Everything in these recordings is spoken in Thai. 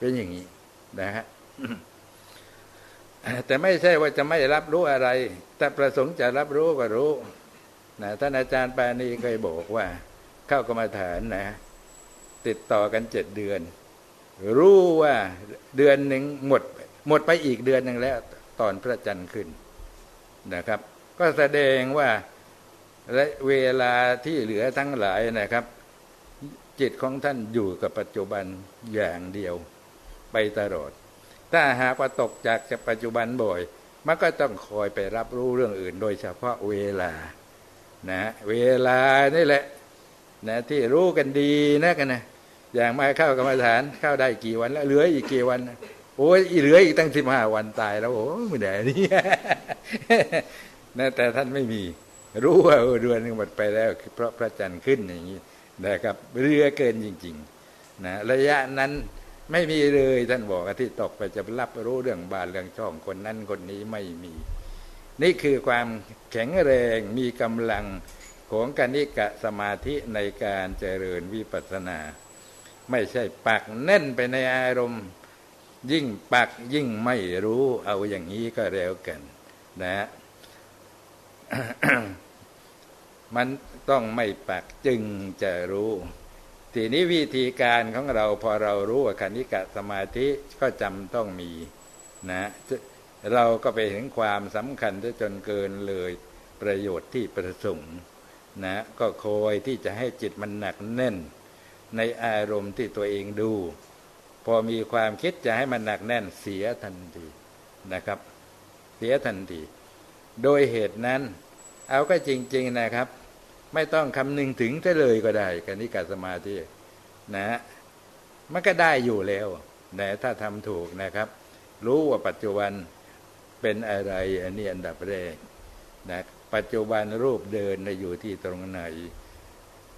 เป็นอย่างนี้นะฮะแต่ไม่ใช่ว่าจะไม่รับรู้อะไร แต่ประสงค์จะรับรู้ก็รู้นะท่านอาจารย์ปานีเคยบอกว่า เข้ากรรมฐานนะ ติดต่อกันเจ็ดเดือน รู้ว่าเดือนหนึ่งหมด หมดไปอีกเดือนหนึ่งแล้ว ตอนพระจันทร์ขึ้นนะครับ ก็แสดงว่าและเวลาที่เหลือทั้งหลายนะครับ จิตของท่านอยู่กับปัจจุบันอย่างเดียว ไปตลอด ถ้าหากว่าตกจากปัจจุบันบ่อย มันก็ต้องคอยไปรับรู้เรื่องอื่น โดยเฉพาะเวลา นะ เวลานี่แหละ นะที่รู้กันดีนะกันนะอย่างมาเข้ากรรมฐานเข้าได้กี่วันแล้วเหลืออีกกี่วันโอ้ยเหลืออีกตั้งสิบห้าวันตายแล้วโอ้ไม่ได้นี่นะแต่ท่านไม่มี รู้ว่าเดือนหนึ่งหมดไปแล้วเพราะพระจันทร์ขึ้นอย่างนี้นะครับ เรือเกินจริง ๆ นะระยะนั้น ไม่มีเลยท่านบอกที่ตกไปจะรับรู้เรื่องบาเรื่องช่องคนนั้นคนนี้ไม่มี นี่คือความแข็งแรงมีกำลังของกนิกะสมาธิในการเจริญวิปัสสนา ไม่ใช่ปักแน่นไปในอารมณ์ ยิ่งปักยิ่งไม่รู้เอาอย่างนี้ก็แล้วกันนะมันต้องไม่ปักจึงจะรู้ ทีนี้วิธีการของเราพอเรารู้ว่าคณิกะสมาธิก็จำต้องมีนะเราก็ไปเห็นความสำคัญจนเกินเลยประโยชน์ที่ประสงค์นะก็คอยที่จะให้จิตมันหนักแน่น ในอารมณ์ที่ตัวเองดู พอมีความคิดจะให้มันหนักแน่นเสียทันทีนะครับ เสียทันที โดยเหตุนั้น เอาก็จริง ๆนะครับ ไม่ต้องคำนึงถึงจะเลยก็ได้กันนิกาสมาธินะ มันก็ได้อยู่แล้วนะถ้าทำถูกนะครับ รู้ว่าปัจจุบันเป็นอะไร อันนี้อันดับแรกนะปัจจุบันรูปเดินอยู่ที่ตรงไหน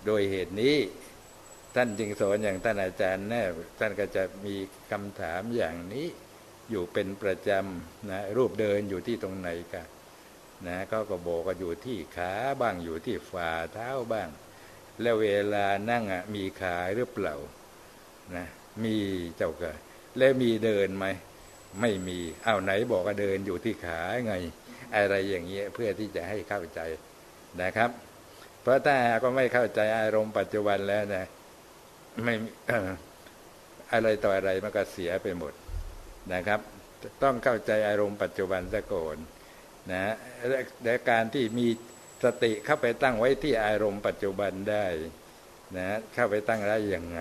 โดยเหตุนี้ ท่านจึงสอนอย่างท่านอาจารย์แน่ท่านก็จะมีคำถามอย่างนี้อยู่เป็นประจำนะรูปเดินอยู่ที่ตรงไหนกัน นะเขาก็บอกว่าอยู่ที่ขาบ้างอยู่ที่ฝ่าเท้าบ้าง แล้วเวลานั่งอะมีขาหรือเปล่านะมีเจ้าก็แล้วมีเดินไหมไม่มีเอาไหนบอกว่าเดินอยู่ที่ขาไง อะไรอย่างเงี้ยเพื่อที่จะให้เข้าใจนะครับ เพราะถ้าก็ไม่เข้าใจอารมณ์ปัจจุบันแล้วนะไม่อะไรต่ออะไรมันก็เสียไปหมดนะครับ ต้องเข้าใจอารมณ์ปัจจุบันซะก่อน นะและการที่มีสติเข้าไปตั้งไว้ที่อารมณ์ปัจจุบันได้นะเข้าไปตั้งได้ยังไง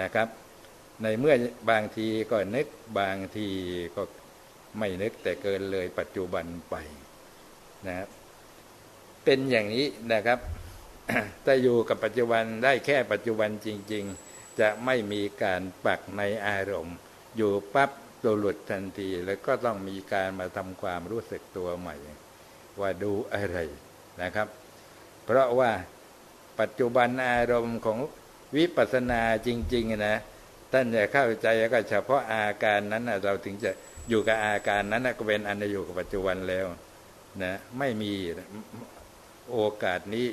นะครับ ในเมื่อบางทีก็นึกบางทีก็ไม่นึกแต่เกินเลยปัจจุบันไปนะเป็นอย่างนี้นะครับถ้าอยู่กับปัจจุบันได้แค่ปัจจุบันจริง ๆ จะไม่มีการปักในอารมณ์ อยู่ปั๊บัวหลุดทันที แล้วก็ต้องมีการมาทำความรู้สึกตัวใหม่ ว่าดูอะไรนะครับ เพราะว่าปัจจุบันอารมณ์ของวิปัสสนาจริงๆนะท่านจะเข้าใจก็เฉพาะอาการนั้นเราถึงจะอยู่กับอาการนั้นก็เป็นอันอยู่กับปัจจุบันแล้วนะไม่มีโอกาสนี้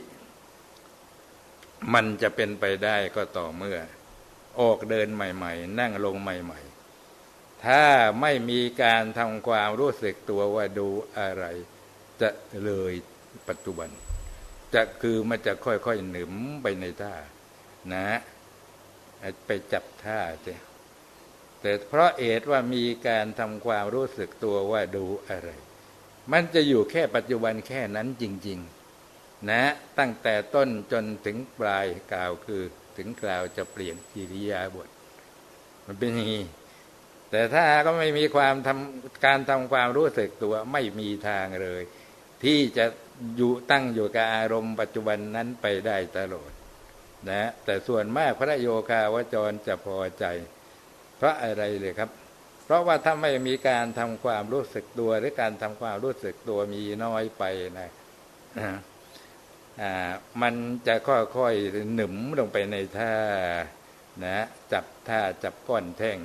มันจะเป็นไปได้ก็ต่อเมื่อ ออกเดินใหม่ ๆ นั่งลงใหม่ ๆ ถ้าไม่มีการทำความรู้สึกตัวว่าดูอะไร จะเลยปัจจุบัน จะคือมันจะค่อยๆหนึมไปในท่า นะไปจับท่าเจ้แต่เพราะเอตว่ามีการทำความรู้สึกตัวว่าดูอะไร มันจะอยู่แค่ปัจจุบันแค่นั้นจริง ๆ นะ ตั้งแต่ต้นจนถึงปลายกล่าวคือถึงกล่าวจะเปลี่ยนกิริยาบท มันเป็นอย่างนี้ แต่ถ้าก็ไม่มีความทำการทำความรู้สึกตัวไม่มีทางเลย ที่จะอยู่ตั้งอยู่กับอารมณ์ปัจจุบันนั้นไปได้ตลอดนะแต่ส่วนมากพระโยคาวจรจะพอใจ เพราะอะไรเลยครับ เพราะว่าถ้าไม่มีการทำความรู้สึกตัว หรือการทำความรู้สึกตัวมีน้อยไปนะอ่ามันจะค่อยๆหนึมลงไปในท่านะจับท่าจับก้อนแท่ง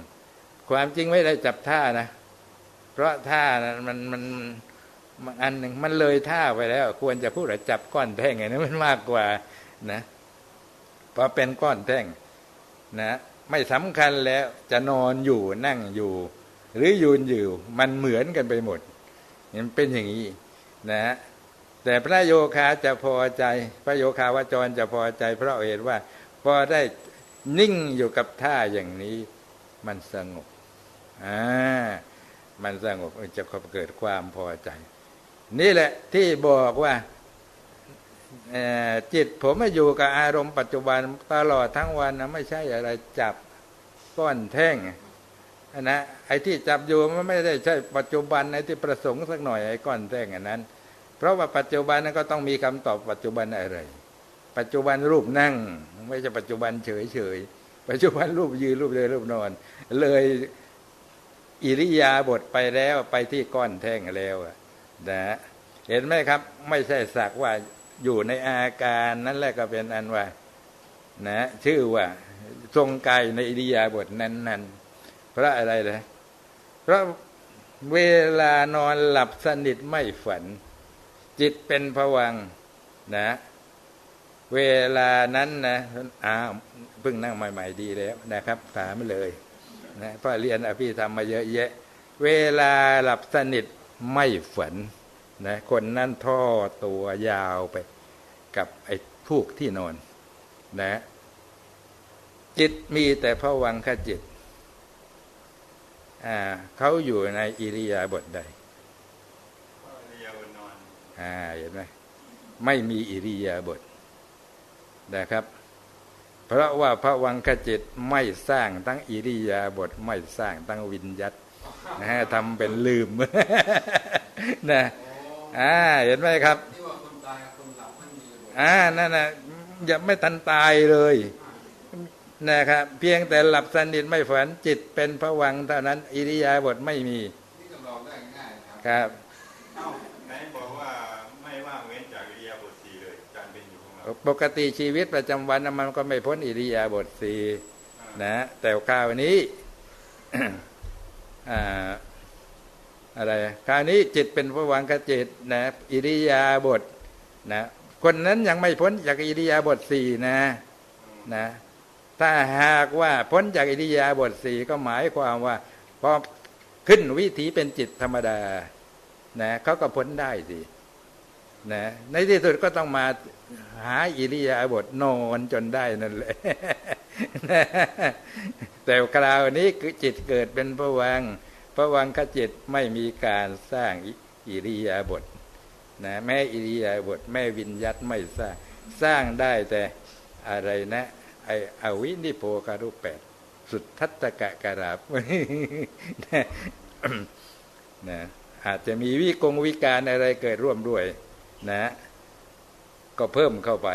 ความจริงไม่ได้จับท่านะ เพราะท่านะมันมันอันหนึ่งมันเลยท่าไปแล้ว ควรจะพูดว่าจับก้อนแท่งไงนะมันมากกว่านะพอเป็นก้อนแท่งนะไม่สำคัญแล้วจะนอนอยู่นั่งอยู่ หรือยืนอยู่ มันเหมือนกันไปหมดมันเป็นอย่างนี้นะฮะแต่พระโยคาจะพอใจ พระโยคาวจรจะพอใจ เพราะเห็นว่าพอได้นิ่งอยู่กับท่าอย่างนี้ มันสงบ มันสงบจะเกิดความพอใจ นี่แหละที่บอกว่าจิตผมไมาอยู่กับอารมณ์ปัจจุบันตลอดทั้งวันนะไม่ใช่อะไรจับก้อนแท่งนะไอ้ที่จับอยู่มันไม่ได้ใช่ปัจจุบันไอ้ที่ประสงค์สักหน่อยไอ้ก้อนแท่งอันนั้น เพราะว่าปัจจุบันนั้นก็ต้องมีคำตอบปัจจุบันอะไร ปัจจุบันรูปนั่ง ไม่ใช่ปัจจุบันเฉยเฉยปัจจุบันรูปยืนรูปเดินรูปนอน เลย อิริยาบถไปแล้วไปที่ก้อนแท่งแล้วอะนะเห็นไหมครับ ไม่ใช่สักว่าอยู่ในอาการนั่นแหละก็เป็นอันว่า นะ ชื่อว่า ทรงกายในอิริยาบถนั้นๆ เพราะอะไรเลยเพราะเวลานอนหลับสนิทไม่ฝัน จิตเป็นผวังนะ เวลานั้นนะอ้าวเพิ่งนั่งใหม่ ๆ ดีแล้วนะครับ ถามเลย นะเพราะเรียนอภิธรรมมาเยอะแยะ เวลาหลับสนิทไม่ฝันนะคนนั้นท่อตัวยาวไปกับไอ้พวกที่นอนนะ จิตมีแต่พระวังคจิตอ่าเขาอยู่ในอิริยาบถใดเรียวนอนอ่าเห็นไหมไม่มีอิริยาบถนะครับ เพราะว่าพระวังคจิตไม่สร้างทั้งอิริยาบถไม่สร้างทั้งวิญญัตนะฮะทำเป็นลืมนะอ่าเห็นไหมครับอ่านั่นนะอย่าไม่ทันตายเลยนะครับเพียงแต่หลับสนิทไม่ฝันจิตเป็นพระวังเท่านั้น อิริยาบถไม่มีครับ ป็นอยู่ของเราปกติชีวิตประจำวันน่ะมันก็ไม่พ้นอิริยาบถสี่อ่านะ แต่คราวนี้อ่าอะไรคราวนี้จิตเป็นพระวังคจิตนะอิริยาบถนะคนนั้นยังไม่พ้นจากอิริยาบถสี่นะนะถ้าหากว่าพ้นจากอิริยาบถสี่ก็หมายความว่าพอขึ้นวิถีเป็นจิตธรรมดานะเขาก็พ้นได้สิ นะในที่สุดก็ต้องมาหาอิริยาบถนอนจนได้นั่นแหละแต่คราวนี้คือจิตเกิดเป็นพระวังพระวังคจิตไม่มีการสร้างอิริยาบถนะแม้อิริยาบถแม่วิญญัตไม่สร้าง สร้างได้แต่อะไรนะไออวินิโพการุปแปดสุดทัตตกะการาบนะอาจจะมีวิกงวิการอะไรเกิดร่วมด้วย นะ ก็เพิ่มเข้าไป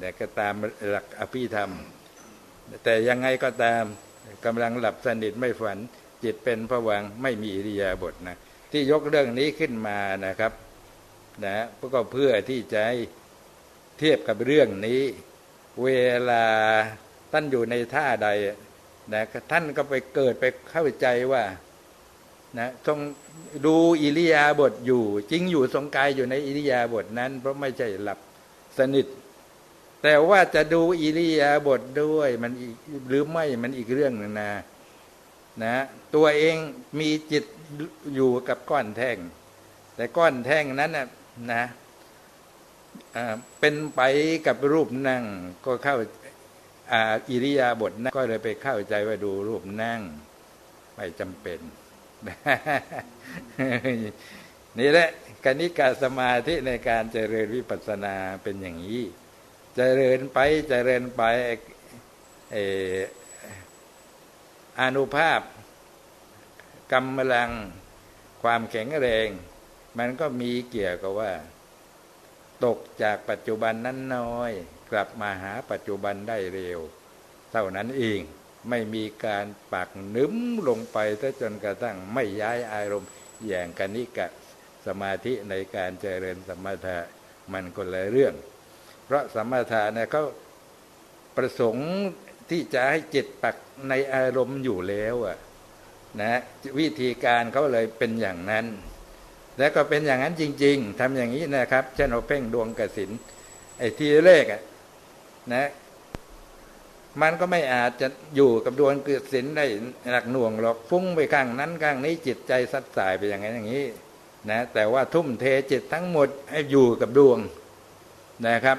แต่ก็ตามหลักอภิธรรม แต่ยังไงก็ตามกำลังหลับสนิทไม่ฝัน จิตเป็นผวังไม่มีอิริยาบถนะที่ยกเรื่องนี้ขึ้นมานะครับนะก็เพื่อที่จะเทียบกับเรื่องนี้ เวลาท่านอยู่ในท่าใดนะท่านก็ไปเกิดไปเข้าใจว่า นะทรงดูอิริยาบถอยู่ จริงอยู่ทรงกายอยู่ในอิริยาบถนั้น เพราะไม่ใช่หลับสนิท แต่ว่าจะดูอิริยาบถด้วยมันหรือไม่มันอีกเรื่องหนึ่งนะนะตัวเองมีจิตอยู่กับก้อนแท่ง แต่ก้อนแท่งนั้นนะนะอ่าเป็นไปกับรูปนั่ง ก็เข้าอ่าอิริยาบถนั่งก็เลยไปเข้าใจว่าดูรูปนั่ง ไม่จำเป็น นี่แหละกนิกาสมาธิในการเจริญวิปัสสนาเป็นอย่างนี้ เจริญไปเจริญไปเอออนุภาพกำลังความแข็งแรง มันก็มีเกี่ยวกับว่า ตกจากปัจจุบันนั้นน้อย กลับมาหาปัจจุบันได้เร็ว เท่านั้นเอง ไม่มีการปักนึ้มลงไปถ้าจนกระทั่งไม่ย้ายอารมณ์อย่างกนิกะสมาธิในการเจริญสมถะมันคนละเรื่อง เพราะสมถะเนี่ยเขาประสงค์ที่จะให้จิตปักในอารมณ์อยู่แล้วอะนะวิธีการเขาเลยเป็นอย่างนั้น แล้วก็เป็นอย่างนั้นจริง ๆทำอย่างนี้นะครับเช่นเอาเพ่งดวงกสินไอ้ทีแรกอะนะ มันก็ไม่อาจจะอยู่กับดวงกิสินได้หนักหน่วงหรอกฟุ้งไปข้างนั้นข้างนี้จิตใจสัดสายไปอย่างนั้นอย่างนี้นะแต่ว่าทุ่มเทจิตทั้งหมดให้อยู่กับดวงนะครับ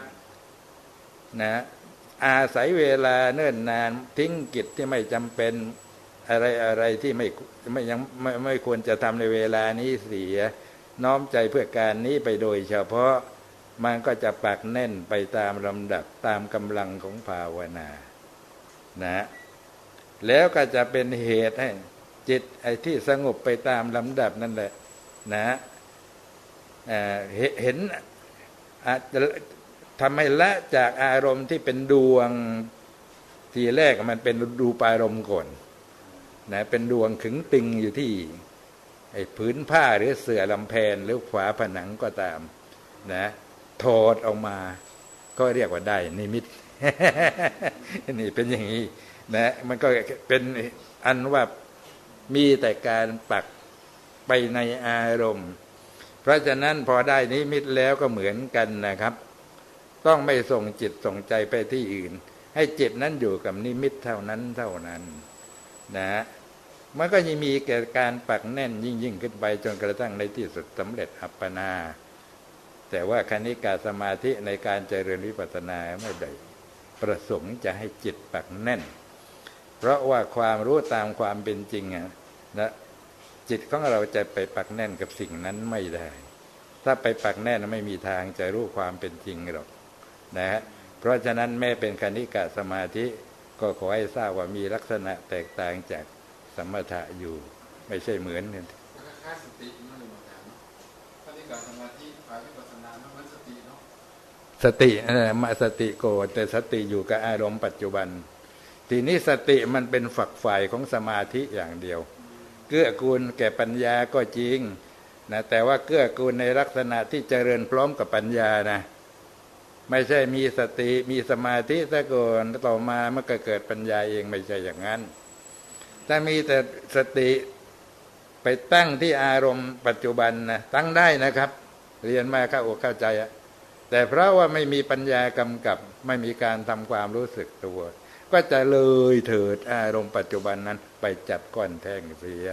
นะอาศัยเวลาเนิ่นนานทิ้งกิจที่ไม่จำเป็นอะไรอะไรที่ไม่ไม่ยังไม่ไม่ควรจะทำในเวลานี้เสีย น้อมใจเพื่อการนี้ไปโดยเฉพาะมันก็จะปักแน่นไปตามลำดับตามกำลังของภาวนา นะแล้วก็จะเป็นเหตุให้จิตไอ้ที่สงบไปตามลำดับนั่นแหละนะเห็นทำให้ละจากอารมณ์ที่เป็นดวงทีแรกมันเป็นดูปารมณ์ก่อนนะเป็นดวงขึงตึงอยู่ที่ไอ้ผืนผ้าหรือเสื่อลำแพนหรือฝาผนังก็ตามนะถอดออกมา ก็เรียกว่าได้นิมิต นี่เป็นอย่างนี้นะมันก็เป็นอันว่ามีแต่การปักไปในอารมณ์ เพราะฉะนั้นพอได้นิมิตแล้วก็เหมือนกันนะครับ ต้องไม่ส่งจิตส่งใจไปที่อื่น ให้จิตนั้นอยู่กับนิมิตเท่านั้นเท่านั้น นะมันก็ยังมีแก่การปักแน่นยิ่งยิ่งขึ้นไปจนกระทั่งในที่สุดสำเร็จอัปปนา แต่ว่าคณิกาสมาธิในการเจริญวิปัสสนาไม่ได้ ประสงค์จะให้จิตปักแน่น เพราะว่าความรู้ตามความเป็นจริงนะจิตของเราจะไปปักแน่นกับสิ่งนั้นไม่ได้ ถ้าไปปักแน่นไม่มีทางจะรู้ความเป็นจริงหรอกนะฮะเพราะฉะนั้นแม้เป็นคณิกาสมาธิก็ขอให้ทราบว่ามีลักษณะแตกต่างจากสมถะอยู่ ไม่ใช่เหมือนกันค่าสตินั่นเลยอารย์เนคณิกาสมาธิภายวิปัสสนาเหมันสติเนาะ สติมาสติโกแต่สติอยู่กับอารมณ์ปัจจุบัน ทีนี้สติมันเป็นฝักฝ่ายของสมาธิอย่างเดียว เกื้อกูลแก่ปัญญาก็จริงนะแต่ว่าเกื้อกูลในลักษณะที่เจริญพร้อมกับปัญญานะ ไม่ใช่มีสติมีสมาธิซะก่อนต่อมามันก็เกิดปัญญาเองไม่ใช่อย่างนั้น ถ้ามีแต่สติไปตั้งที่อารมณ์ปัจจุบันนะตั้งได้นะครับ เรียนมาเข้าอกเข้าใจอะ แต่เพราะว่าไม่มีปัญญากำกับ ไม่มีการทำความรู้สึกตัว ก็จะเลยเถิดอารมณ์ปัจจุบันนั้น ไปจับก้อนแท่งเสีย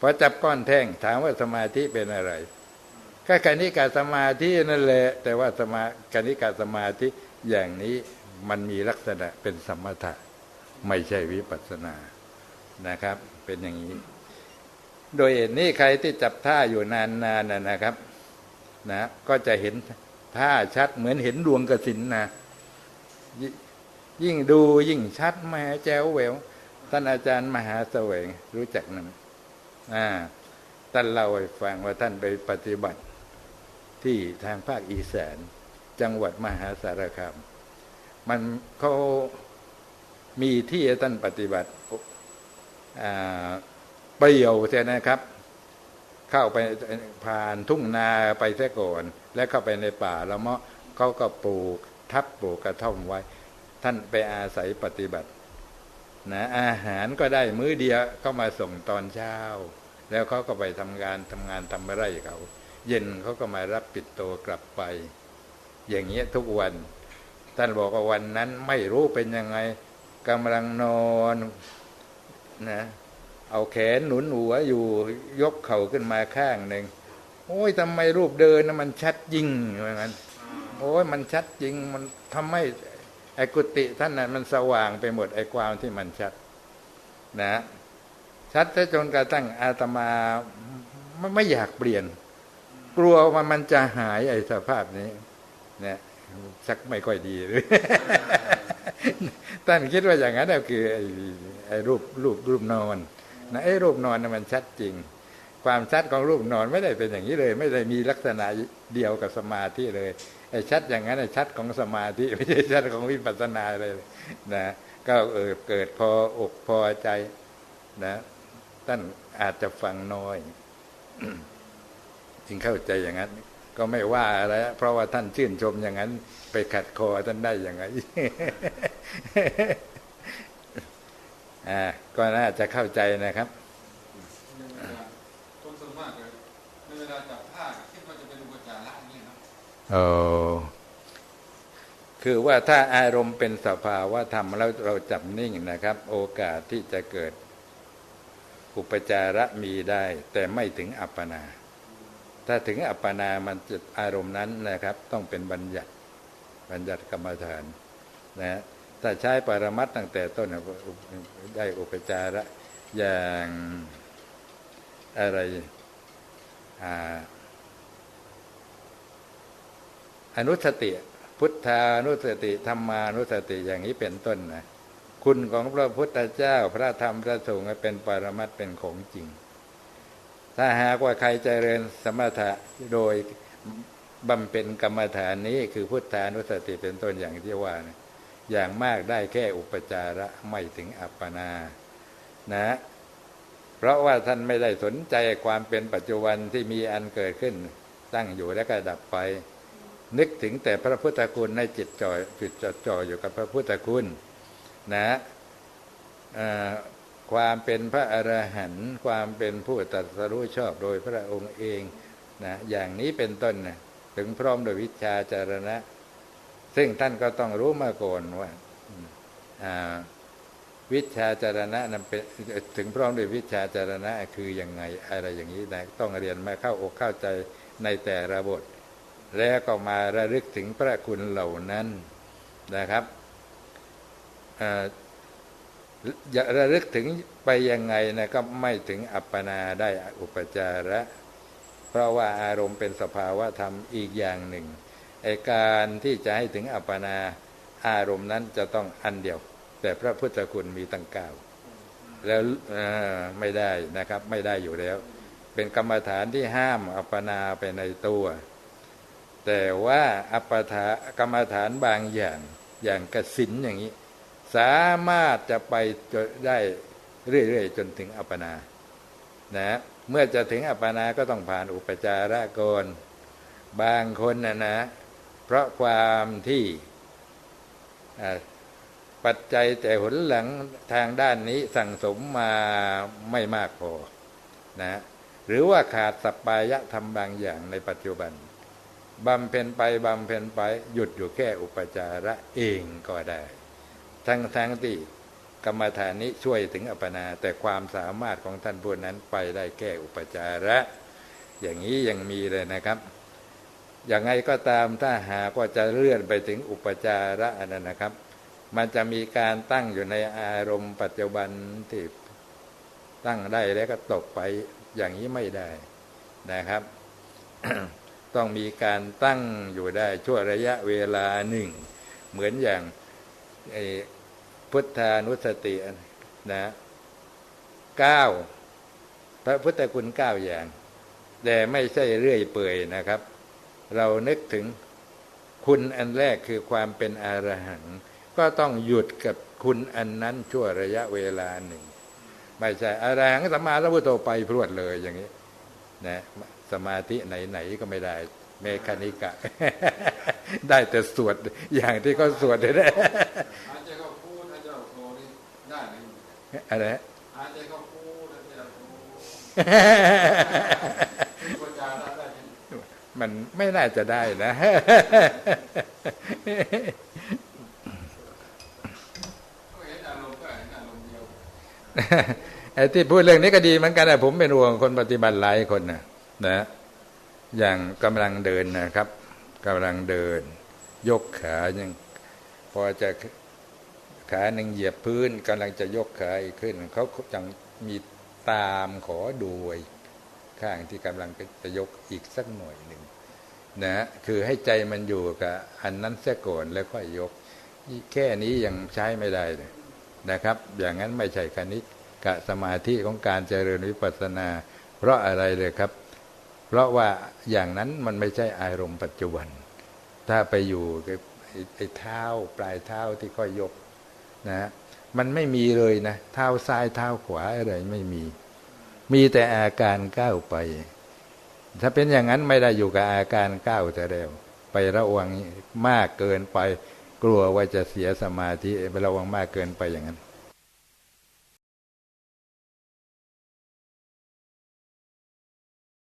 พอจับก้อนแท่งถามว่าสมาธิเป็นอะไรก็กานิกาสมาธินั่นแหละ แต่ว่าสมากานิกาสมาธิอย่างนี้มันมีลักษณะเป็นสมถะ ไม่ใช่วิปัสสนานะครับ เป็นอย่างนี้ โดยนี้ใครที่จับท่าอยู่นานๆนะครับ นะ ก็จะเห็น ท่าชัดเหมือนเห็นดวงกระสินนะยิ่งดูยิ่งชัดมาแจ้วแววท่านอาจารย์มหาเสวงรู้จักนั้นอ่าท่านเล่าให้ฟังว่าท่านไปปฏิบัติที่ทางภาคอีสานจังหวัดมหาสารคาม มันเขามีที่ท่านปฏิบัติเปรี่ยวใช่นะครับ เข้าไปผ่านทุ่งนาไปเสียก่อน แล้วเข้าไปในป่าล้วเมาะเขาก็ปลูกทับปลูกกระท่อมไว้ ท่านไปอาศัยปฏิบัตินะอาหารก็ได้มื้อเดียวเข้ามาส่งตอนเช้า แล้วเขาก็ไปทำงานทำงานทำอะไร่เขา เย็นเขาก็มารับปิดโตกลับไป อย่างเงี้ยทุกวัน ท่านบอกว่าวันนั้นไม่รู้เป็นยังไงกำลังนอนนะ เอาแขนหนุนหัวอยู่ยกเข่าขึ้นมาข้างหนึ่งโอ้ยทำไมรูปเดินนะมันชัดจริงอย่างนั้นโอ้ยมันชัดจริงมันทำให้ไอ้กุฏิท่านนั้นมันสว่างไปหมดไอ้ความที่มันชัด นะ ชัดจนกระทั่งอาตมาไม่อยากเปลี่ยน กลัวว่ามันจะหายไอ้สภาพนี้เนี่ยชักไม่ค่อยดีเลยท่านคิดว่าอย่างนั้นก็คือไอ้ไอ้รูปรูปรูปนอน นะไอ้รูปนอนมันชัดจริง ความชัดของรูปนอนไม่ได้เป็นอย่างนี้เลย ไม่ได้มีลักษณะเดียวกับสมาธิเลยไอ้ชัดอย่างนั้นไอ้ชัดของสมาธิไม่ใช่ชัดของวิปัสสนาเลยนะก็เออเกิดพออกพอใจนะท่านอาจจะฟังน้อยจึงเข้าใจอย่างนั้น ก็ไม่ว่าอะไรเพราะว่าท่านชื่นชมอย่างนั้น ไปขัดคอท่านได้อย่างไร อ่าก็น่าจะเข้าใจนะครับคนส่วนมากเลยในเวลาจับผ้าคิดว่าจะเป็นอุปจาระนี่เนาะโอ้คือว่าถ้าอารมณ์เป็นสภาวะธรรมแล้วเราจับนิ่งนะครับ โอกาสที่จะเกิดอุปจาระมีได้ แต่ไม่ถึงอัปปนา ถ้าถึงอัปปนามันจะอารมณ์นั้นนะครับ ต้องเป็นบัญญัติบัญญัติกรรมฐานนะ ถ้าใช้ปรมัตถ์ตั้งแต่ต้นได้อุปจาระอย่างอะไรอนุสติ พุทธานุสติธรรมานุสติอย่างนี้เป็นต้นนะคุณของพระพุทธเจ้า พระธรรมพระสงฆ์เป็นปรมัตถ์เป็นของจริง ถ้าหากว่าใครเจริญสมถะโดยบำเพ็ญกรรมฐานนี้คือพุทธานุสติเป็นต้นอย่างที่ว่านะ อย่างมากได้แค่อุปจาระไม่ถึงอัปปนานะ เพราะว่าท่านไม่ได้สนใจความเป็นปัจจุบันที่มีอันเกิดขึ้น ตั้งอยู่แล้วก็ดับไป นึกถึงแต่พระพุทธคุณในจิตจ่อจิตจดจ่ออยู่กับพระพุทธคุณนะความเป็นพระอรหันต์ความเป็นผู้ตรัสรู้ชอบโดยพระองค์เองนะอย่างนี้เป็นต้นนะถึงพร้อมโดยวิชาจารณะ ซึ่งท่านก็ต้องรู้มาก่อนว่าวิชาจารณะนั้นเป็นถึงพร้อมด้วยวิชาจารณะคือยังไงอะไรอย่างนี้นะต้องเรียนมาเข้าอกเข้าใจในแต่ระบท แล้วก็มาระลึกถึงพระคุณเหล่านั้นนะครับจะระลึกถึงไปยังไงนะก็ไม่ถึงอัปปนาได้อุปจาระ เพราะว่าอารมณ์เป็นสภาวะธรรมอีกอย่างหนึ่ง การที่จะให้ถึงอัปปนาอารมณ์นั้นจะต้องอันเดียว แต่พระพุทธคุณมีตั้งเก้าแล้วไม่ได้นะครับไม่ได้อยู่แล้ว เป็นกรรมฐานที่ห้ามอัปปนาไปในตัว แต่ว่าอัปปทากรรมฐานบางอย่างอย่างกสินอย่างนี้ สามารถจะไปจได้เรื่อยๆจนถึงอัปปนานะเมื่อจะถึงอัปปนาก็ต้องผ่านอุปจาระก่อนบางคนนะนะ เพราะความที่ปัจจัยแต่หนหลังทางด้านนี้สั่งสมมาไม่มากพอนะหรือว่าขาดสัปปายะทำบางอย่างในปัจจุบันบำเพ็ญไปบำเพ็ญไป หยุดอยู่แค่อุปจาระเองก็ได้ ทั้งทั้งที่กรรมฐานนี้ช่วยถึงอัปปนา แต่ความสามารถของท่านผู้นั้นไปได้แก้อุปจาระ อย่างนี้ยังมีเลยนะครับ อย่างไงก็ตามถ้าหากว่าจะเลื่อนไปถึงอุปจาระนั้นนะครับ มันจะมีการตั้งอยู่ในอารมณ์ปัจจุบันที่ตั้งได้แล้วก็ตกไปอย่างนี้ไม่ได้นะครับ ต้องมีการตั้งอยู่ได้ชั่วระยะเวลาหนึ่ง เหมือนอย่างพุทธานุสตินะเก้าพระพุทธคุณเก้าอย่าง แต่ไม่ใช่เรื่อยเปื่อยนะครับ เรานึกถึงคุณอันแรกคือความเป็นอรหันต์ก็ต้องหยุดกับคุณอันนั้นชั่วระยะเวลาหนึ่ง ไม่ใช่อรหังสัมมาสัมพุทโธไปพรวดเลยอย่างนี้นะสมาธิไหนๆก็ไม่ได้ เมคานิกะ ได้แต่สวดอย่างที่เขาสวดได้อะไรหา มันไม่น่าจะได้นะไอ้ที่พูดเรื่องนี้ก็ดีเหมือนกันนะผมเป็นห่วงคนปฏิบัติหลายคนนะนะ อย่างกำลังเดินนะครับกำลังเดิน ยกขายังพอจะขาหนึ่งเหยียบพื้นกำลังจะยกขาอีกขึ้นเขาจังมีตามขอดูข้างที่กำลังจะยกอีกสักหน่อยหนึ่ง นะคือให้ใจมันอยู่กับอันนั้นเสียก่อนแล้วค่อยยก แค่นี้ยังใช้ไม่ได้เลยนะครับ อย่างนั้นไม่ใช่คณิกะสมาธิของการเจริญวิปัสสนา เพราะอะไรเลยครับ เพราะว่าอย่างนั้นมันไม่ใช่อารมณ์ปัจจุบัน ถ้าไปอยู่ไอ้เท้าปลายเท้าที่ค่อยยกนะมันไม่มีเลยนะ เท้าซ้ายเท้าขวาอะไรไม่มี มีแต่อาการก้าวไป ถ้าเป็นอย่างนั้นไม่ได้อยู่กับอาการก้าวแต่เดียวไประวังมากเกินไป กลัวว่าจะเสียสมาธิไประวังมากเกินไปอย่างนั้น